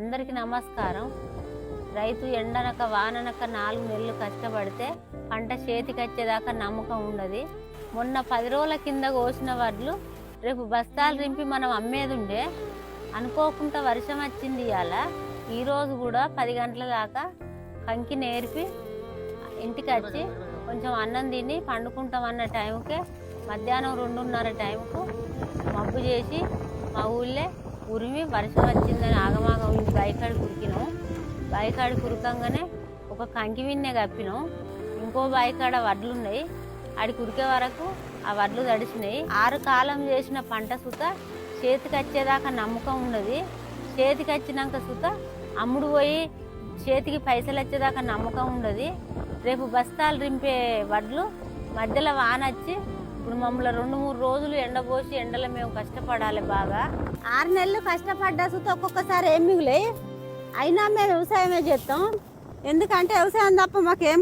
అందరికీ నమస్కారం. రైతు ఎండనక వాననక నాలుగు నెలలు కష్టపడితే పంట చేతికి వచ్చేదాకా నమ్మకం ఉండదు. మొన్న పది రోజుల కింద కోసిన వడ్లు రేపు బస్తాలు రింపి మనం అమ్మేది ఉండే అనుకోకుండా వర్షం వచ్చింది ఇవాళ ఈరోజు కూడా పది గంటల దాకా కంకి నేర్పి ఇంటికి వచ్చి కొంచెం అన్నం తిని పండుకుంటాం అన్న టైంకే మధ్యాహ్నం రెండున్నర టైంకు మబ్బు చేసి మా ఊళ్ళే ఉరిమి వర్షం వచ్చిందని ఆగమాగం ఇంటి బైకాడి కురికినాం. బైకాడి కురకంగానే ఒక కంకి విన్నే కప్పినాం. ఇంకో బాయికాడ వడ్లు ఉన్నాయి ఆడి కురికే వరకు ఆ వడ్లు తడిసినాయి. ఆరు కాలం చేసిన పంట సుత చేతికి వచ్చేదాకా నమ్మకం ఉన్నది చేతికి వచ్చినాక సుత అమ్ముడు పోయి చేతికి పైసలు వచ్చేదాకా నమ్మకం ఉండదు. రేపు బస్తాలు రింపే వడ్లు మధ్యలో వాన వచ్చి ఇప్పుడు మమ్మల్ని రెండు మూడు రోజులు ఎండబోసి ఎండలో మేము కష్టపడాలి బాగా. ఆరు నెలలు కష్టపడ్డా సుత ఒక్కొక్కసారి ఏం మిగులే అయినా మేము వ్యవసాయమే చేస్తాం. ఎందుకంటే వ్యవసాయం తప్ప మాకేం